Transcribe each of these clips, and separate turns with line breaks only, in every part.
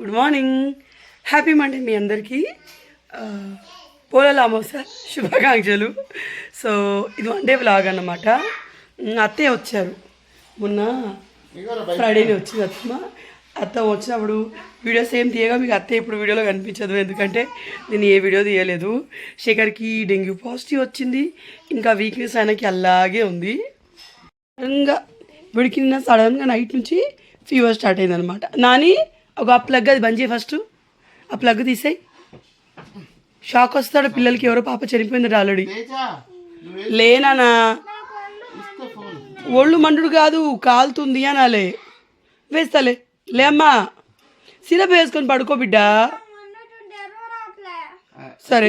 Good morning. Happy Monday మీ అందరికీ. ఆ, పోలాల అమావాస్య శుభాకాంక్షలు. సో ఇది వన్ డే బ్లాగ్ అన్నమాట. అత్తయ్య వచ్చారు. మొన్న ఫ్రైడేనే వచ్చింది అత్తమ్మ. అత్త వచ్చినప్పుడు వీడియోస్ ఏం తీయగా మీకు అత్తే ఇప్పుడు వీడియోలో కనిపించదు. ఎందుకంటే నేను ఏ వీడియో తీయలేదు. శేఖర్కి డెంగ్యూ పాజిటివ్ వచ్చింది. ఇంకా వీక్నెస్ ఆయనకి అలాగే ఉంది. సడన్గా వీడికి నిన్న సడన్గా నైట్ నుంచి ఫీవర్ స్టార్ట్ అయింది అనమాట నాని ఒక ఆ ప్లగ్ అది బంద్ చేయి ఫస్ట్ ఆ ప్లగ్ తీసేయి. షాక్ వస్తాడు పిల్లలకి ఎవరో పాప చనిపోయింది ఆల్రెడీ లేనా ఒళ్ళు మండుడు కాదు కాలుతుంది అనాలే. వేస్తాలే. లే అమ్మా. సిరప్ వేసుకొని పడుకో బిడ్డ. సరే.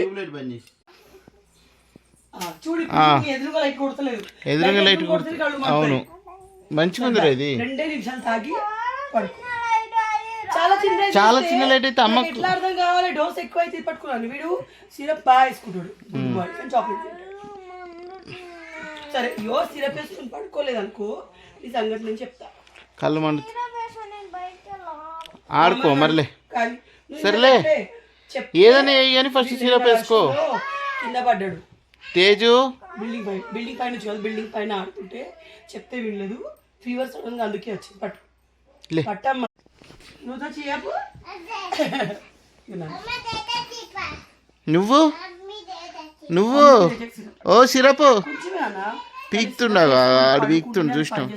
ఎదురుగా లైట్.
అవును. మంచిగా ఇది?
రెండే నిమిషాలు తాగి పడుకో. చాలా చిన్న
చాలా చిన్న లైట్ అయితే అమ్మకు.
ఎట్లా అర్థం కావాలి? డోస్ ఎక్కువ అయితే పట్టుకున్నాను. వీడు సిరప్ బాగా వేసుకుంటాడు. చాక్లెట్ సరే యో సిరప్ వేసుకుని పడుకోలేదు అనుకో ఈ సంగతి నేను చెప్తా.
కళ్ళు మండు ఆడుకో మరిలే. సరేలే. ఏదైనా కానీ ఫస్ట్ సిరప్ వేసుకో.
కింద పడ్డాడు.
తేజు.
బిల్డింగ్ పైన బిల్డింగ్ పైన నుంచి కాదు బిల్డింగ్ పైన ఆడుతుంటే చెప్తే వినలేదు. ఫీవర్ సడన్గా అందుకే వచ్చింది. పట్టు.
లే.
పట్టమ్మ. నువ్వు? తెచ్చి చెప్పు.
నువ్వు? నువ్వు ఓ సిరప్. పీక్తుండగా ఆడు పీక్తుండు చూసినాం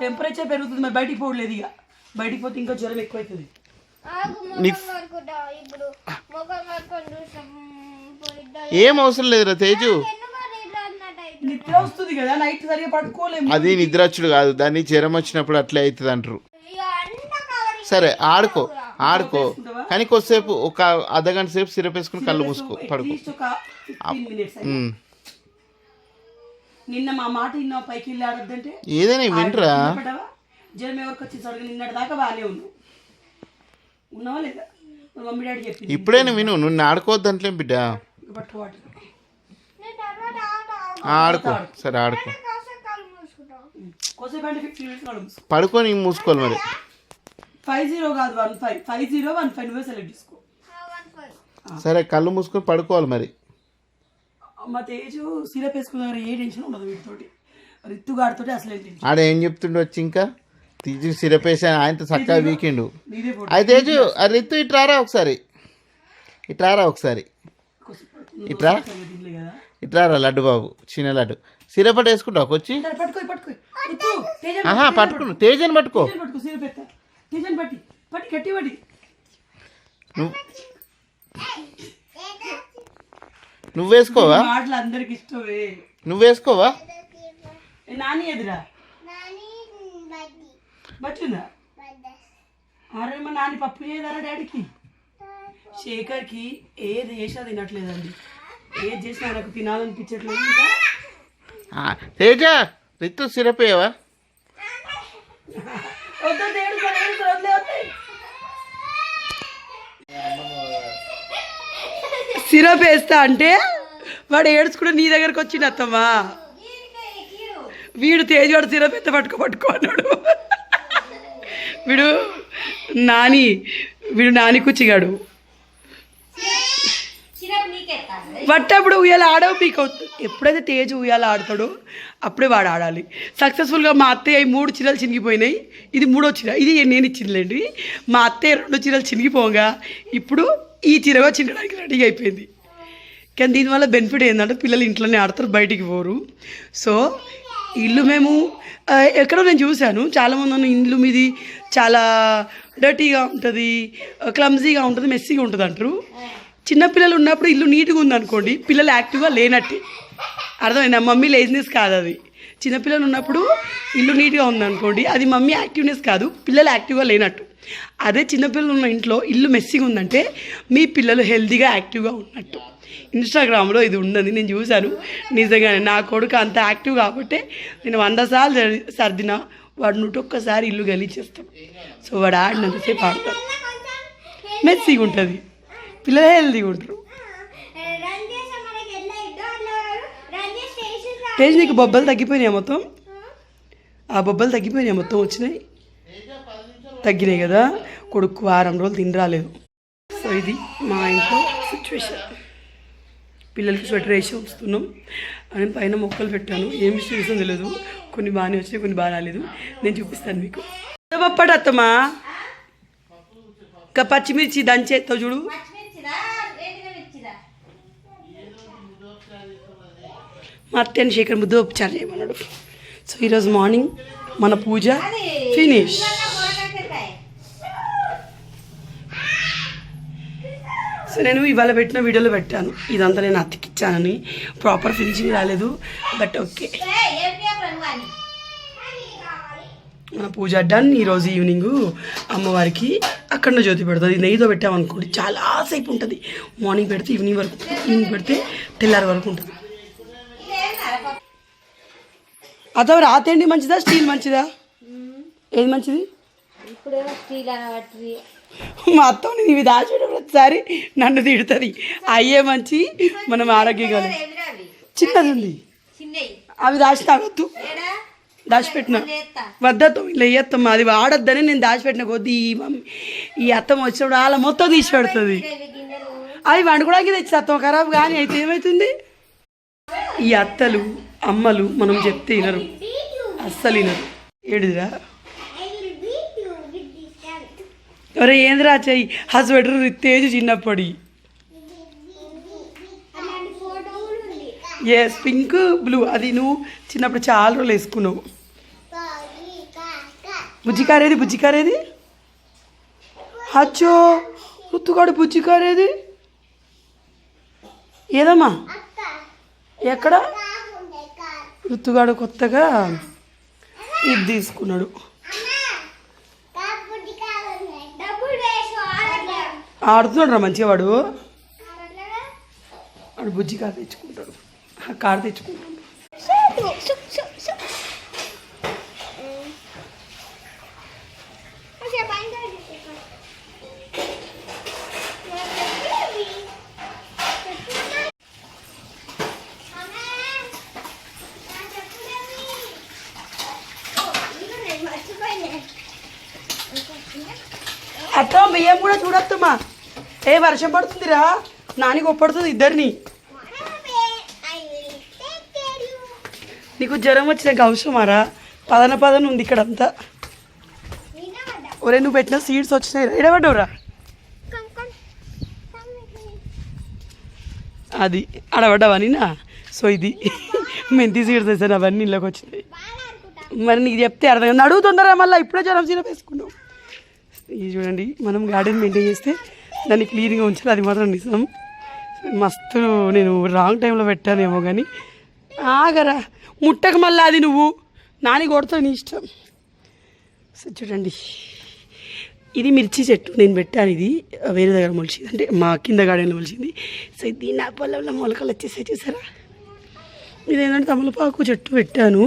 టెంపరేచర్ పెరుగుతుంది మరి బయటికి పోవట్లేదు ఇక బయటికి పోతే ఇంకా జ్వరం ఎక్కువైతుంది.
ఏం అవసరం లేదురా తేజు.
నిద్ర వస్తుంది కదా నైట్ సరిగా పడుకోలేము.
అది నిద్రచ్చుడు కాదు దాన్ని జ్వరం వచ్చినప్పుడు అట్లే అవుతుంది అంటారు. సరే ఆడుకో ఆడుకో. కానీ కొద్దిసేపు ఒక అర్ధ గంట సేపు సిరప్ వేసుకుని కళ్ళు మూసుకో పడుకో.
నిన్న మా మాట పైకి వెళ్ళి ఆడొద్దంటే?
ఏదైనా వినరా
పడ్డావా జ్వరం ఎవరికి వచ్చి సడగా నిన్నటి దాకా బాగానే ఉన్నావు ఉన్నావా లేదా? మమ్మీ డాడీ చెప్పింది.
ఇప్పుడైనా విను నువ్వు ఆడుకోవద్దంట్లే బిడ్డ?
ఇక పట్టు వాటి
ఆడుకో. సరే ఆడుకో. పడుకొని మూసుకోవాలి మరి.
ఫైవ్ జీరో కాదు one five. Five zero one five. నువ్వే సెలెక్ట్ చేసుకో.
సరే కళ్ళు మూసుకొని పడుకోవాలి మరి.
మా తేజు సిరప్ వేసుకున్న ఏ టెన్షన్ ఉండదు వీటితోటి రిత్తుగాడితోటి అసలు ఏం టెన్షన్?
ఆడ ఏం చెప్తుండో వచ్చి ఇంకా? తీసి సిరప్ వేసి ఆయనతో చక్కగా వీకెండు. అయితే తేజు ఆ రిత్తు ఇట్రారా ఒకసారి? ఇట్రారా ఒకసారి? ఇట్రా
కదా
ఇట్రారా లడ్డు బాబు చిన్న లడ్డు. సిరపట్ వేసుకుంటావు వచ్చి. ఆహా పట్టుకును తేజని పట్టుకో. నువ్వు వేసుకోవా?
ఇష్టమే.
నువ్వు వేసుకోవా?
ఏ నాని ఎదురా? బట్టిందా అరే మా నాని పప్పు చేయదారా డాడీకి. శేఖర్కి ఏది చేసినా తినట్లేదండి. ఏది చేసినా నాకు తినాలనిపించట్లేదు ఇంకా.
ఆ, తేజ రిత్తు సిరప్
వద్దు దేవుడు పని. సిరప్ వేస్తా అంటే వాడు ఏడ్చుకుంటే నీ దగ్గరకు వచ్చింది అత్తమ్మా. వీడు తేజవాడు సిరప్ ఎత్త పట్టుకో పట్టుకో అన్నాడు. వీడు నాని వీడు నాని పట్టప్పుడు ఉయ్యాల ఆడవు పీక్ అవుతుంది ఎప్పుడైతే తేజ్ ఉయ్యాల ఆడతాడో అప్పుడే వాడు ఆడాలి. సక్సెస్ఫుల్గా మా అత్తయ్య మూడు చీరలు చినిగిపోయినాయి. ఇది మూడో చీర. ఇది నేను ఇచ్చిందిలేండి మా అత్తయ్య రెండు చీరలు చినిగిపోగా ఇప్పుడు ఈ చీరగా చినగడానికి రెడీగా అయిపోయింది. కానీ దీనివల్ల బెనిఫిట్ ఏంటంటే పిల్లలు ఇంట్లోనే ఆడతారు బయటికి పోరు. సో ఇల్లు మేము ఎక్కడో నేను చూశాను. చాలామంది అన్న ఇల్లు మీది చాలా డర్టీగా ఉంటుంది క్లమ్జీగా ఉంటుంది మెస్సీగా ఉంటుంది అంటారు. చిన్నపిల్లలు ఉన్నప్పుడు ఇల్లు నీట్గా ఉందనుకోండి పిల్లలు యాక్టివ్గా లేనట్టే. అర్థమైందా? మమ్మీ లేజినెస్ కాదు అది. చిన్నపిల్లలు ఉన్నప్పుడు ఇల్లు నీట్గా ఉందనుకోండి అది మమ్మీ యాక్టివ్నెస్ కాదు పిల్లలు యాక్టివ్గా లేనట్టు. అదే చిన్నపిల్లలు ఉన్న ఇంట్లో ఇల్లు మెస్సీగా ఉందంటే మీ పిల్లలు హెల్తీగా యాక్టివ్గా ఉన్నట్టు. ఇన్స్టాగ్రామ్లో ఇది ఉన్నది నేను చూశాను. నిజంగానే నా కొడుకు అంత యాక్టివ్ కాబట్టి నేను వంద సార్లు సర్దిన వాడు నూటొక్కసారి ఇల్లు గలీచేస్తాడు సో వాడు ఆడినంతసేపు ఆడతాడు. మెస్సీగా ఉంటుంది. పిల్లలు హెల్తీగా ఉంటారు. తేజ్ నీకు బొబ్బలు తగ్గిపోయినాయి మొత్తం? ఆ బొబ్బలు తగ్గిపోయినాయి మొత్తం వచ్చినాయి? తగ్గినాయి కదా? కొడుకు వారం రోజులు తిని రాలేదు. సో ఇది మా ఇంట్లో సిచ్యువేషన్ పిల్లలకి స్వెటర్ వేసి ఉంచుతున్నాం అని పైన మొక్కలు పెట్టాను. ఏం మిస్టేక్స్ తెలియదు కొన్ని బాగానే వచ్చినాయి కొన్ని బాగా రాలేదు. నేను చూపిస్తాను మీకు. పప్పటి అత్తమ్మా. ఇంకా పచ్చిమిర్చి దంచేస్తావు చూడు. మా శేఖర్ ముద్ద ఉపచారం చేయమన్నాడు సో ఈరోజు మార్నింగ్ మన పూజ ఫినిష్. సో నేను ఇవాళ పెట్టిన వీడియోలో పెట్టాను. ఇదంతా నేను అతికిచ్చానని ప్రాపర్ ఫినిషింగ్ రాలేదు బట్ ఓకే మన పూజ డన్. ఈరోజు ఈవినింగ్ అమ్మవారికి అక్కడ జ్యోతి పెడుతుంది నెయ్యితో పెట్టామనుకోండి చాలాసేపు ఉంటుంది. మార్నింగ్ పెడితే ఈవినింగ్ వరకు ఈవినింగ్ పెడితే తెల్లారి వరకు ఉంటుంది. అదో రాతేండి మంచిదా? స్టీల్ మంచిదా? ఏది మంచిది? మా అత్త నేను ఇవి దాచేయడం ప్రతిసారి. నన్ను తిడుతుంది. అయ్యే మంచి మనం ఆరోగ్యంగా చిన్నది ఉంది. అవి దాచి తాగొద్దు దాచిపెట్టిన. వద్దతో ఇలా వేయత్తమ్మ అది వాడొద్దని నేను దాచిపెట్టిన కొద్దీ ఈ మమ్మీ ఈ అత్తమ్మ వచ్చినప్పుడు అలా మొత్తం తీసి పెడుతుంది అవి వండుకోవడానికి తెచ్చి అత్తం ఖరాబ్ కానీ అయితే ఏమవుతుంది ఈ అత్తలు అమ్మలు మనం చెప్తే వినరు. అస్సలు వినరు. ఏడిదిరా? ఒరే ఏంద్రా చెయ్యి? ఆ స్వెటర్ తేజు చిన్నప్పటి. Yes pink blue. అది నువ్వు చిన్నప్పుడు చాలా రోజులు వేసుకున్నావు. బుజ్జికారేది బుజ్జికారేది? అచ్చో రుత్తుగాడు బుజ్జికారేది? ఏదమ్మా? ఎక్కడ? రుత్తుగాడు కొత్తగా ఇది తీసుకున్నాడు. ఆడుతున్నాడు రా మంచిగా వాడు. వాడు బుజ్జి కారు తెచ్చుకుంటాడు. కారు తెచ్చుకుంటాడు అత్త బియ్యం కూడా చూడొద్దమ్మా. ఏ వర్షం పడుతుందిరా? నాని గొప్పడుతుంది ఇద్దరిని. నీకు జ్వరం వచ్చినాక అవసరమారా పదన పదన ఉంది ఇక్కడ అంతా ఒరే నువ్వు పెట్టిన సీడ్స్ వచ్చినాయి ఎడబడ్డవురా అది అడబడ్డావా నిన్న? సో ఇది. మెంతి సీడ్స్ వేసాను అవన్నీ ఇళ్ళకి వచ్చినాయి మరి నీకు చెప్తే అర్థం కాదు తొందరగా మళ్ళీ ఇప్పుడే జ్వరం సీరప్ వేసుకున్నావు ఇది చూడండి మనం గార్డెన్ మెయింటైన్ చేస్తే దాన్ని క్లీన్గా ఉంచాలి అది మాత్రం నిజం. మస్తు నేను రాంగ్ టైంలో పెట్టానేమో కానీ ఆగరా ముట్టకు మళ్ళీ అది నువ్వు. నాని కొడతావు నీ ఇష్టం. సో చూడండి. ఇది మిర్చి చెట్టు నేను పెట్టాను ఇది వేరే దగ్గర మొలిచింది. అంటే మా కింద గార్డెన్లో మొలిచింది. సో ఇది నా పొలంలో మొలకలు వచ్చేసాయి చూసారా? ఏంటంటే తమలపాకు చెట్టు పెట్టాను.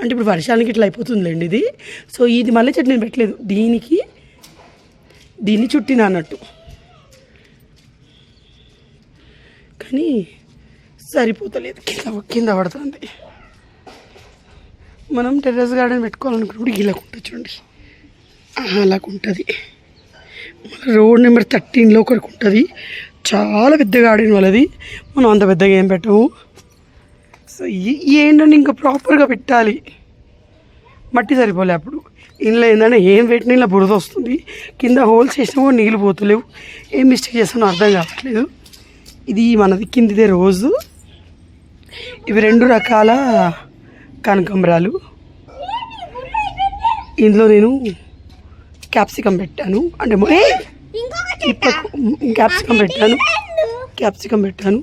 అంటే ఇప్పుడు వర్షానికి ఇట్లా అయిపోతుందిలేండి ఇది. సో ఇది మళ్ళీ చెట్టు నేను పెట్టలేదు. దీనికి దీన్ని చుట్టిన అన్నట్టు. కానీ సరిపోతలేదు. కింద కింద పడుతుంది. మనం టెర్రస్ గార్డెన్ పెట్టుకోవాలనుకున్నప్పుడు ఇలాగ ఉంటుంది చూడండి. అలాగుంటుంది రోడ్ నెంబర్ థర్టీన్లో ఒకరికి ఉంటుంది చాలా పెద్ద గార్డెన్ వాళ్ళది. మనం అంత పెద్దగా ఏం పెట్టము. సో ఈ- ఏంటంటే ఇంకా ప్రాపర్గా పెట్టాలి. మట్టి సరిపోలే అప్పుడు. ఇంట్లో ఏంటంటే ఏం పెట్టినా ఇలా బురద వస్తుంది. కింద హోల్స్ చేసినా కూడా నీళ్ళు పోతలేవు. ఏం మిస్టేక్ చేస్తానో అర్థం కావట్లేదు. ఇది మనది కిందిదే రోజు. ఇవి రెండు రకాల కనకంబరాలు. ఇందులో నేను క్యాప్సికం పెట్టాను. అంటే క్యాప్సికం పెట్టాను. క్యాప్సికం పెట్టాను.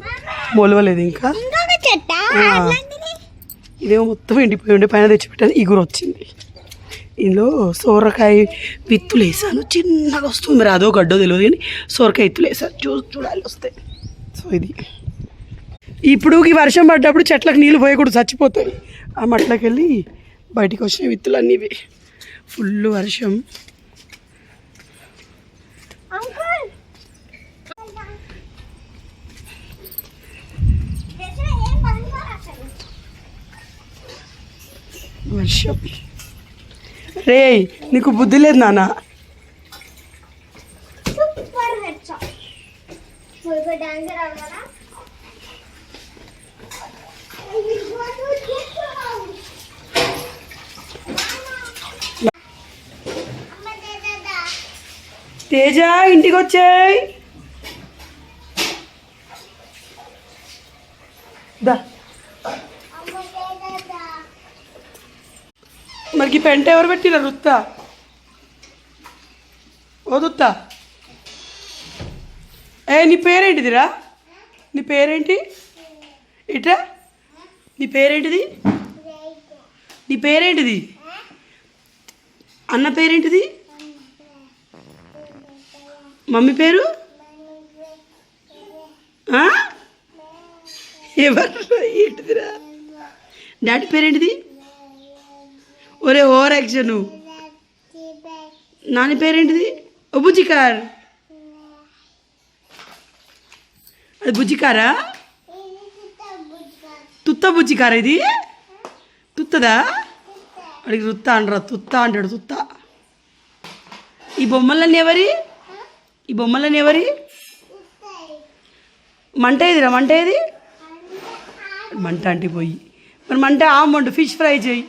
మొలవలేదు ఇంకా. ఇదేమో మొత్తం ఎండిపోయి ఉండే. పైన తెచ్చిపెట్టాను. ఇగురు వచ్చింది ఇందులో సోరకాయ విత్తులు వేసాను. చిన్నగా వస్తుంది మరి అదో గడ్డో తెలియదు కానీ సోరకాయ విత్తులు వేసాను. చూ చూడాలి వస్తాయి. సో ఇది. ఇప్పుడు ఈ వర్షం పడ్డప్పుడు చెట్లకు నీళ్ళు పోయకూడదు చచ్చిపోతాయి. ఆ మట్లకి వెళ్ళి బయటికి వచ్చిన విత్తులు అన్నీ ఇవి. ఫుల్ వర్షం. వర్షం. రే నీకు బుద్ధి లేదు నాన్న. తేజ ఇంటికి వచ్చాయి మనకి పెంట ఎవరు పెట్టిన రుత్తా ఓ ఏ నీ పేరేంటిదిరా? నీ పేరేంటి? ఇట్రా నీ పేరేంటిది? నీ పేరేంటిది? అన్న పేరేంటిది? మమ్మీ పేరు? ఎవరు? ఏంటిదిరా? డాడీ పేరేంటిది? ఒరే ఓవర్ యాక్షన్. నాని పేరేంటిది? ఓ బుజ్జికార్. అది బుజ్జికారా? తుత్త బుజ్జికారా ఇది? తుత్తదా? అడిగి రుత్త అంటారా తుత్త అంటాడు తుత్త. ఈ బొమ్మలన్నీ ఎవరి? ఈ బొమ్మలన్నీ ఎవరి? మంట ఏదిరా మంట ఏది? మంట అంటే పోయి. మరి మంట ఆమ్ వండు ఫిష్ ఫ్రై చేయి.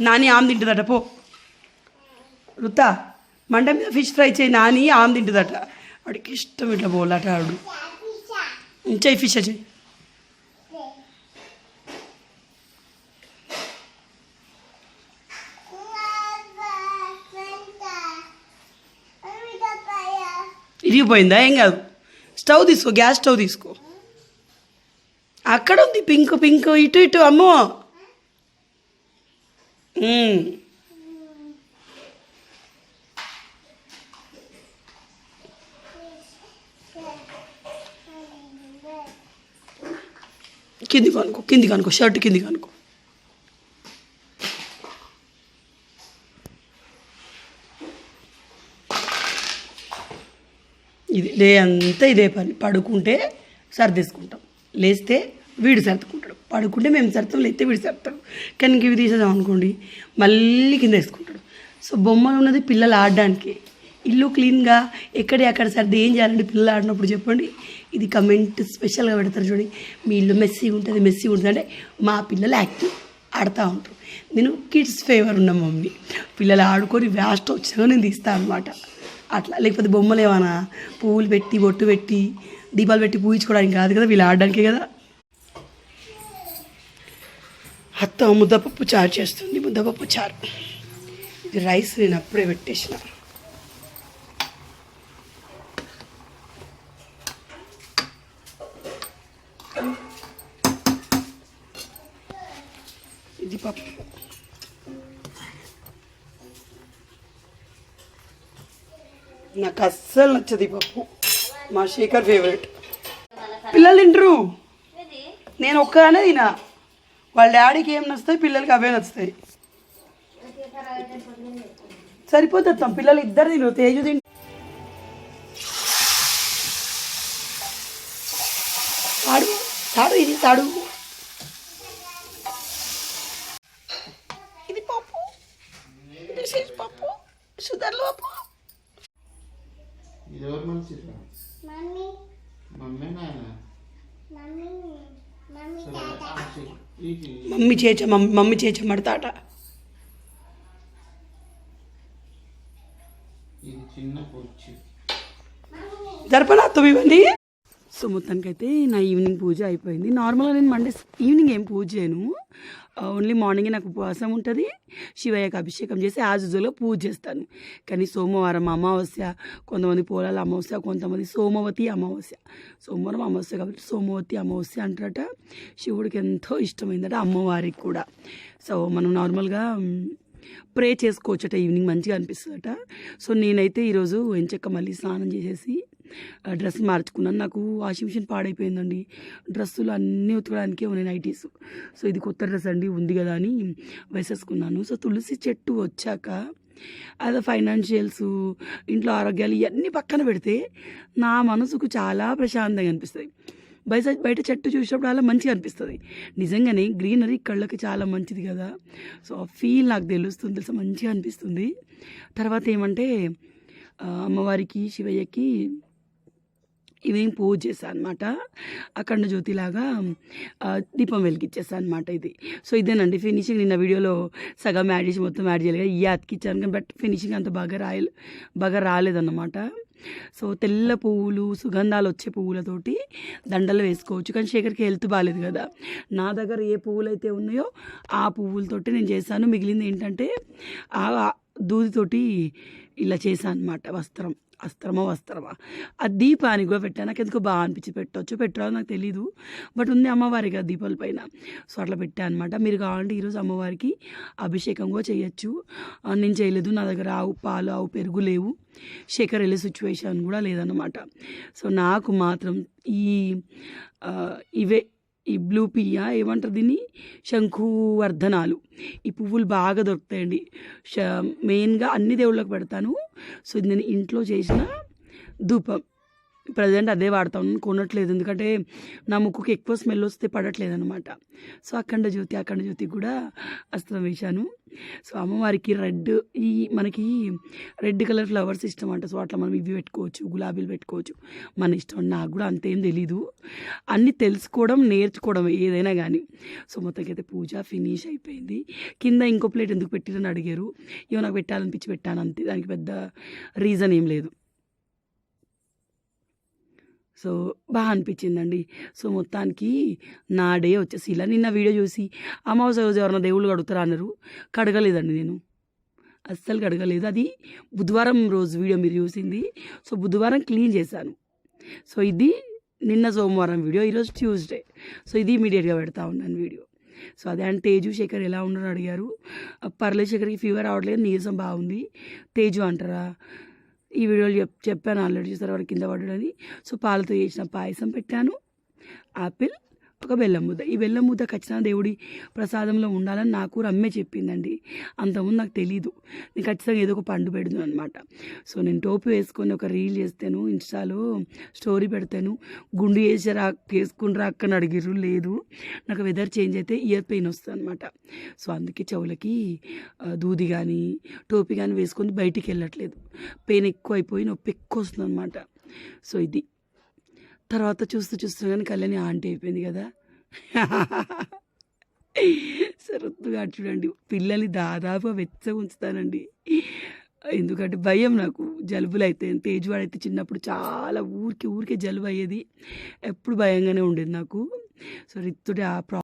నాని ఆమ్ తింటుందట పో. రుత్తా మంట మీద ఫిష్ ఫ్రై చేయి నాని ఆమ్ తింటుందట. వాడికి ఇష్టం ఇట్లా పోలట ఆడు చేయి ఫిష్ చేయి ఇరిగిపోయిందా? ఏం కాదు. స్టవ్ తీసుకో గ్యాస్ స్టవ్ తీసుకో. అక్కడ ఉంది పింక్ పింక్ ఇటు ఇటు అమ్మో. కింది కిందికి కింది కిందికి షర్ట్ కింది అనుకో. ఇది లే అంతా ఇదే పని పడుకుంటే సర్దేసుకుంటాం. లేస్తే వీడు సర్దుకుంటాడు. పడుకుంటే మేము సర్తం లేతే వీడు సర్తాడు కానీ ఇవి తీసేద్దాం అనుకోండి మళ్ళీ కింద వేసుకుంటాడు. సో బొమ్మలు ఉన్నది పిల్లలు ఆడడానికి. ఇల్లు క్లీన్గా ఎక్కడి అక్కడ సర్ది ఏం చేయాలండి పిల్లలు ఆడినప్పుడు చెప్పండి. ఇది కమెంట్ స్పెషల్గా పెడతారు చూడండి. మీ ఇల్లు మెస్సీ ఉంటుంది మెస్సీ ఉంటుంది అంటే మా పిల్లలు యాక్టివ్ ఆడుతూ ఉంటారు. నేను కిడ్స్ ఫేవర్ ఉన్న మమ్మీ. పిల్లలు ఆడుకొని వ్యాస్ట్ వచ్చినా నేను తీస్తాను అనమాట అట్లా. లేకపోతే బొమ్మలు ఏమైనా పువ్వులు పెట్టి బొట్టు పెట్టి దీపాలు పెట్టి పూయించుకోవడానికి కాదు కదా వీళ్ళు ఆడడానికే కదా. అత్త ముద్దపప్పు చారు చేస్తుంది ముద్దపప్పు చారు. ఇది రైస్ నేను అప్పుడే పెట్టేసిన. ఇది పప్పు. నాకు అస్సలు నచ్చదు ఈ పప్పు. మా శేఖర్ ఫేవరెట్ పిల్లలు తింటారు నేను ఒక్కనే తినా వాళ్ళ డాడీకి ఏం నచ్చుతాయి పిల్లలకి అవే నచ్చుతాయి. సరిపోతుంది తమ పిల్లలు ఇద్దరు తిను తేజు తింటు. తాడు తాడు ఇది తాడు. ఇది పప్పు. పప్పు. సుధర్ల పప్పు.
ఇది ఎవరు మనిషి
మమ్మీ.
Mummy
mummy. మమ్మీ తాత.
మమ్మీ చేచ మమ్మీ మమ్మీ చేచ మడతాట
ఇది చిన్న పొచ్చి.
జరపనా తొమ్మిది ఇవన్నీ సో మొత్తానికైతే నా ఈవినింగ్ పూజ అయిపోయింది. నార్మల్గా నేను మండే ఈవినింగ్ ఏం పూజ చేయను. Uh, ఓన్లీ మార్నింగ్ నాకు ఉపవాసం ఉంటుంది. శివయ్యకి అభిషేకం చేసి యాజ్ యూజువల్గా పూజ చేస్తాను. కానీ సోమవారం అమావాస్య కొంతమంది పోలాల అమావాస్య కొంతమంది సోమవతి అమావాస్య. సోమవారం అమావాస్య కాబట్టి సోమవతి అమావాస్య అంటారట. శివుడికి ఎంతో ఇష్టమైందట అమ్మవారికి కూడా. సో మనం నార్మల్గా ప్రే um, చేసుకోవచ్చట ఈవినింగ్ మంచిగా అనిపిస్తుందట. సో నేనైతే ఈరోజు ఎంచక్క మళ్ళీ స్నానం చేసేసి డ్రెస్ మార్చుకున్నాను. నాకు వాషింగ్ మిషన్ పాడైపోయిందండి. డ్రెస్సులు అన్నీ ఉతకడానికే ఉన్నాయి నైటీస్. సో ఇది కొత్త డ్రెస్ అండి. ఉంది కదా అని వేసేసుకున్నాను. సో తులసి చెట్టు వచ్చాక అదే ఫైనాన్షియల్స్ ఇంట్లో ఆరోగ్యాలు ఇవన్నీ పక్కన పెడితే నా మనసుకు చాలా ప్రశాంతంగా అనిపిస్తుంది. బయట బయట చెట్టు చూసినప్పుడు అలా మంచిగా అనిపిస్తుంది. నిజంగానే గ్రీనరీ కళ్ళకి చాలా మంచిది కదా. సో ఆ ఫీల్ నాకు తెలుస్తుంది. తెలుసా? మంచిగా అనిపిస్తుంది. తర్వాత ఏమంటే అమ్మవారికి శివయ్యకి ఇవేం పూజ చేశాను అనమాట అఖండ జ్యోతిలాగా దీపం వెలిగించేసాను అనమాట ఇది. సో ఇదేనండి ఫినిషింగ్. నిన్న వీడియోలో సగం యాడ్ చేసి మొత్తం యాడ్ చేయాలి ఈ అతికిచ్చాను కానీ బట్ ఫినిషింగ్ అంత బాగా రాయలే బాగా రాలేదన్నమాట. సో తెల్ల పువ్వులు సుగంధాలు వచ్చే పువ్వులతోటి దండలు వేసుకోవచ్చు. కానీ శేఖర్కి హెల్త్ బాగాలేదు కదా. నా దగ్గర ఏ పువ్వులు అయితే ఉన్నాయో ఆ పువ్వులతోటి నేను చేశాను. మిగిలింది ఏంటంటే ఆ దూదితోటి ఇలా చేశాను అనమాట వస్త్రం. అస్త్రమా వస్త్రమా? ఆ దీపానికి కూడా పెట్టాను నాకు ఎందుకో బాగా అనిపించి పెట్టవచ్చు పెట్టాలో నాకు తెలీదు. బట్ ఉంది అమ్మవారి కదా దీపాల పైన. సో అట్లా పెట్టాను అనమాట మీరు కావాలంటే ఈరోజు అమ్మవారికి అభిషేకం కూడా చేయొచ్చు. నేను చేయలేదు. నా దగ్గర ఆవు పాలు ఆవు పెరుగు లేవు. శేఖర్ వెళ్ళే సిచ్యువేషన్ కూడా లేదన్నమాట. సో నాకు మాత్రం ఈ ఇవే ఈ బ్లూ పియా ఏమంటారు దీన్ని? శంఖువర్ధనాలు ఈ పువ్వులు బాగా దొరుకుతాయండి. ష మెయిన్గా అన్ని దేవుళ్ళకి పెడతాను. సో నేను ఇంట్లో చేసిన ధూపం. ప్రజెంట్ అదే వాడతాను కొనట్లేదు. ఎందుకంటే నా ముక్కుకి ఎక్కువ స్మెల్ వస్తే పడట్లేదు అనమాట సో అఖండ జ్యోతి అఖండ జ్యోతి కూడా అస్త్రం వేశాను. సో అమ్మవారికి రెడ్ ఈ మనకి రెడ్ కలర్ ఫ్లవర్స్ ఇష్టం అంట సో అట్లా మనం ఇవి పెట్టుకోవచ్చు గులాబీలు పెట్టుకోవచ్చు. మన ఇష్టం నాకు కూడా అంతేం తెలీదు. అన్నీ తెలుసుకోవడం నేర్చుకోవడం ఏదైనా కానీ సో మొత్తంకి అయితే పూజ ఫినిష్ అయిపోయింది. కింద ఇంకో ప్లేట్ ఎందుకు పెట్టిరని అడిగారు. ఇవో నాకు పెట్టాలనిపించి పెట్టాను అంతే. దానికి పెద్ద రీజన్ ఏం లేదు. సో బాగా అనిపించిందండి. సో మొత్తానికి నా డే వచ్చేసి ఇలా నిన్న వీడియో చూసి అమావాస్య రోజు ఎవరైనా దేవుళ్ళు కడుగుతారా అన్నారు. కడగలేదండి నేను. అస్సలు కడగలేదు. అది బుధవారం రోజు వీడియో మీరు చూసింది. సో బుధవారం క్లీన్ చేశాను. సో ఇది నిన్న సోమవారం వీడియో ఈరోజు ట్యూస్డే. సో ఇది ఇమీడియట్గా పెడతా ఉన్నాను వీడియో. సో అదే అండ్ తేజు శేఖర్ ఎలా ఉన్నారో అడిగారు. పర్లేదు శేఖర్కి ఫీవర్ రావట్లేదు నీరసం బాగుంది. తేజు అంటారా? ఈ వీడియోలో చెప్ చెప్పాను ఆల్రెడీ చూసారు వాడు కింద పడ్డాడని సో పాలతో చేసిన పాయసం పెట్టాను. ఆపిల్ ఒక బెల్లం ముద్ద ఈ బెల్లం ముద్ద ఖచ్చితంగా దేవుడి ప్రసాదంలో ఉండాలని నాకు రమ్మే చెప్పిందండి. అంతకుముందు నాకు తెలీదు. నేను ఖచ్చితంగా ఏదో ఒక పండు పెడుతుంది అనమాట సో నేను టోపీ వేసుకొని ఒక రీల్ చేస్తాను ఇన్స్టాలో స్టోరీ పెడతాను. గుండు వేసి రా వేసుకుని రాక్కని అడిగిర్రు లేదు. నాకు వెదర్ చేంజ్ అయితే ఇయర్ పెయిన్ వస్తుంది అనమాట సో అందుకే చెవులకి దూది కానీ టోపీ కానీ వేసుకొని బయటికి వెళ్ళట్లేదు. పెయిన్ ఎక్కువ అయిపోయి నొప్పి ఎక్కువ వస్తుంది అనమాట సో ఇది. తర్వాత చూస్తూ చూస్తూ కానీ కళ్యాణి ఆంటీ అయిపోయింది కదా. సరత్తుగా చూడండి. పిల్లల్ని దాదాపుగా వెచ్చగా ఉంచుతానండి. ఎందుకంటే భయం నాకు. జలుబులు అయితే తేజువాడైతే చిన్నప్పుడు చాలా ఊరికి ఊరికే జలుబు అయ్యేది. ఎప్పుడు భయంగానే ఉండేది నాకు. సో రిత్తుడే ఆ ప్రా